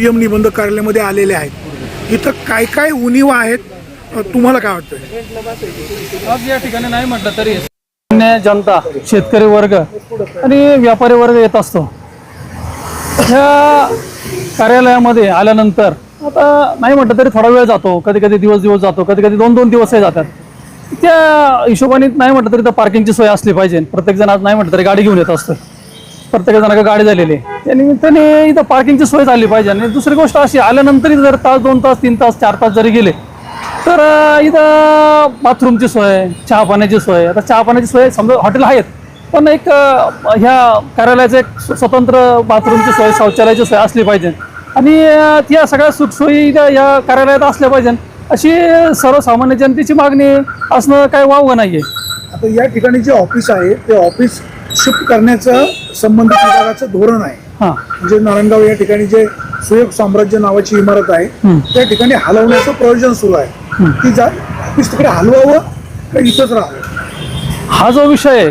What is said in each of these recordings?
PM निबंध कार्यालयामध्ये आलेले आहेत. इथं काय काय उणीवा आहेत तुम्हाला काय वाटतं आज या ठिकाणी नाही म्हटलं तरी सामान्य जनता शेतकरी वर्ग आणि व्यापारी वर्ग येत असतो. ह्या कार्यालयामध्ये आल्यानंतर आता नाही म्हटलं तरी थोडा वेळ जातो. कधी कधी दिवस दिवस जातो कधी कधी दोन दोन दिवसही जातात. त्या हिशोबाने नाही म्हटलं तरी तर पार्किंगची सोय असली पाहिजे. प्रत्येकजण आज नाही म्हटलं तरी गाडी घेऊन येत असतं. प्रत्येकजणाकडे गाडी झालेली आहे. त्या निमित्ताने इथं पार्किंगची सोय झाली पाहिजे. आणि दुसरी गोष्ट अशी आल्यानंतर जर तास दोन तास तीन तास चार तास जरी गेले तर इथं बाथरूमची सोय चहा पाण्याची सोय. आता चहा पाण्याची सोय समजा हॉटेल आहेत पण एक ह्या कार्यालयाचं एक स्वतंत्र बाथरूमची सोय शौचालयाची सोय असली पाहिजे. आणि या त्या सगळ्या सुखसोयी इथं या कार्यालयात असल्या पाहिजे. अशी सर्वसामान्य जनतेची मागणी असणं काय वावगं नाही आहे आता या ठिकाणी जे ऑफिस आहे ते ऑफिस शिफ्ट करण्याचं संबंधित विभागाचं धोरण आहे. हां. म्हणजे नारायणगाव या ठिकाणी जे सुयोग साम्राज्य नावाची इमारत आहे त्या ठिकाणी हलवण्याचं प्रयोजन सुरू आहे. की जा ऑफिस तिकडे हलवावं का इथंच राहावं? हा जो विषय आहे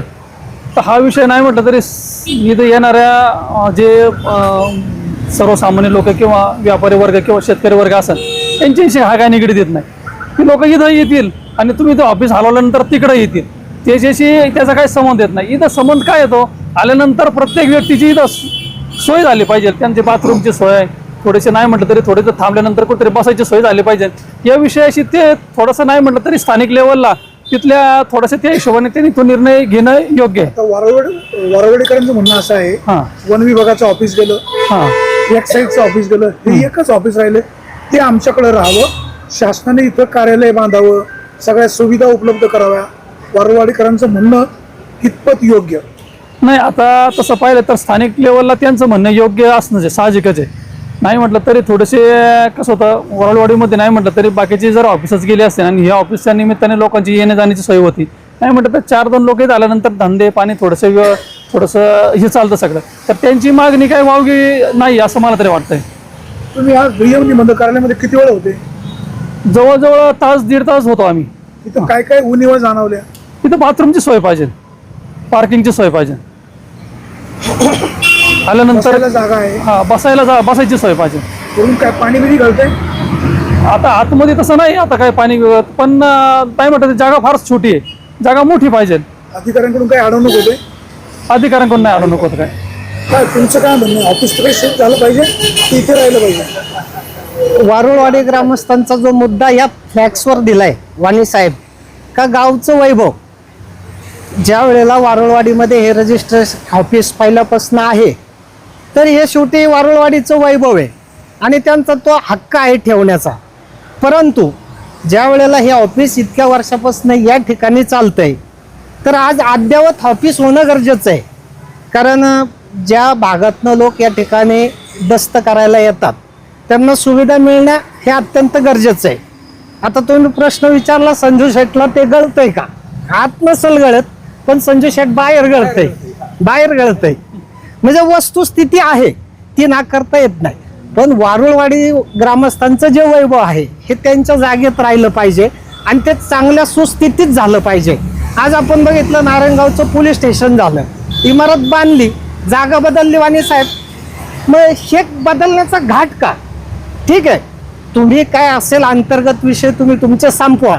तर हा विषय नाही म्हटलं तरी स- इथं येणाऱ्या अं, जे अं, सर्वसामान्य लोक किंवा व्यापारी वर्ग किंवा शेतकरी वर्ग असेल यांच्याशी हा काय निगडीत येत नाही. ती लोक इथं येतील आणि तुम्ही इथं ऑफिस हलवल्यानंतर तिकडे येतील. त्याच्याशी त्याचा काही संबंध येत नाही. इथं संबंध काय येतो? आल्यानंतर प्रत्येक व्यक्तीची इथं सोय झाली पाहिजे. त्यांची बाथरूमची सोय थोडेसे नाही म्हटलं तरी थोडेसे थांबल्यानंतर कुठेतरी बसायची सोय झाली पाहिजे. या विषयाशी ते थोडंसं नाही म्हटलं तरी स्थानिक लेवलला तिथल्या थोडंसं त्या हिशोबाने त्यांनी तो निर्णय घेणं योग्य आहे. वारवड वारवडेकरांचं म्हणणं असं आहे हां. वन विभागाचं ऑफिस गेलं हां. एक्साईजचं ऑफिस गेलं हे एकच ऑफिस राहिले. ते आमच्याकडे राहावं शासनाने इथं कार्यालय बांधावं सगळ्या सुविधा उपलब्ध कराव्या वारवाडीकरांचं म्हणणं कितपत योग्य? नाही आता तसं पाहिलं तर स्थानिक लेवलला त्यांचं म्हणणं योग्य असणं आहे साहजिकच आहे. नाही म्हटलं तरी थोडेसे कसं होतं वरळवाडीमध्ये नाही म्हटलं तरी बाकीचे जर ऑफिसच गेले असते आणि ह्या ऑफिसच्या निमित्ताने लोकांची येण्या जाण्याची सोय होती. नाही म्हटलं तर चार दोन लोक आल्यानंतर धंदे पाणी थोडंसं थोडंसं हे चालतं सगळं. तर त्यांची मागणी काय वावगी नाही असं मला तरी वाटतंय. तुम्ही आज दुय्यम निबंध कार्यालयामध्ये किती वेळ होते? जवळजवळ तास दीड तास होतो आम्ही. तिथं काय काय उणीवा जाणवल्या? तिथं बाथरूमची सोय पाहिजे. पार्किंगची सोय पाहिजे. आल्यानंतर बसायला जागा आहे. हा बसायला जा बसायची सोय पाहिजे. वरून काय पाणी बिणी घालतंय? आता आतमध्ये तसं नाही आता काय पाणी गळत. पण अं, काय म्हणतात जागा फारच छोटी आहे. जागा मोठी पाहिजे. अधिकाऱ्यांकडून काही अडवणूक होते अधिकाऱ्यांकडून नाही आलं नको काय? काय तुमचं काय म्हणणं आहे? ऑफिस तिकडे शिफ्ट झालं पाहिजे? की इथे राहिलं पाहिजे? वारुळवाडी ग्रामस्थांचा जो मुद्दा या फ्लॅक्सवर दिलाय वाणी साहेब का गावचं वैभव? ज्या वेळेला वारुळवाडीमध्ये हे रजिस्टर ऑफिस पहिल्यापासून आहे तर हे शेवटी वारुळवाडीचं वैभव आहे आणि त्यांचा तो हक्क आहे ठेवण्याचा. परंतु ज्या वेळेला हे ऑफिस इतक्या वर्षापासून या ठिकाणी चालतं आहे तर आज अद्ययावत ऑफिस होणं गरजेचं आहे. कारण ज्या भागातनं लोक या ठिकाणी दस्त करायला येतात त्यांना सुविधा मिळणं हे अत्यंत गरजेचं आहे. आता तुम्ही प्रश्न विचारला संजू शेटला ते गळतंय का? आत नसेल गळत. पण संजू शेट बाहेर गळतंय. बाहेर गळतंय. म्हणजे वस्तुस्थिती आहे ती नाकारता येत नाही. पण वारुळवाडी ग्रामस्थांचं जे वैभव आहे हे त्यांच्या जागेत राहिलं पाहिजे आणि ते चांगल्या सुस्थितीत झालं पाहिजे. आज आपण बघितलं नारायणगावचं पोलीस स्टेशन झालं. इमारत बांधली जागा बदलली वाणी साहेब. मग हे बदलण्याचा घाट का? ठीक आहे. तुम्ही काय असेल अंतर्गत विषय तुम्ही तुमचे संपवा.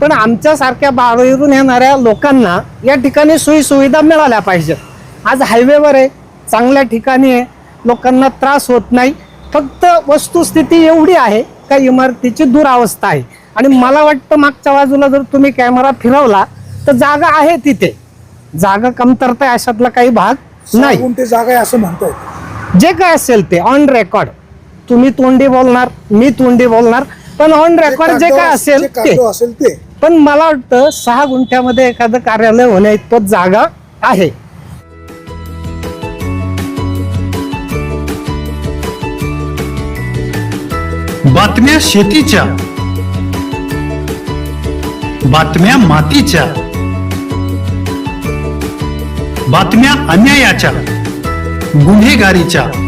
पण आमच्यासारख्या बाहेरून येणाऱ्या लोकांना या ठिकाणी सोयी सुविधा मिळाल्या पाहिजेत आज हायवेवर आहे चांगल्या ठिकाणी आहे लोकांना त्रास होत नाही. फक्त वस्तुस्थिती एवढी आहे का इमारतीची दुरावस्था आहे. आणि मला वाटतं मागच्या बाजूला जर तुम्ही कॅमेरा फिरवला तर जागा आहे तिथे. जागा कमतरता आहे अशातला काही भाग नाही. गुंठे जागा आहे असं म्हणतायत. जे काय असेल ते ऑन रेकॉर्ड तुम्ही तोंडी बोलणार मी तोंडी बोलणार पण ऑन रेकॉर्ड जे काय असेल ते. पण मला वाटतं सहा गुंठ्यामध्ये एखादं कार्यालय होण्या इतपत जागा आहे. बातम्या शेतीच्या. बातम्या मातीच्या. बातम्या अन्यायाच्या. गुन्हेगारीच्या.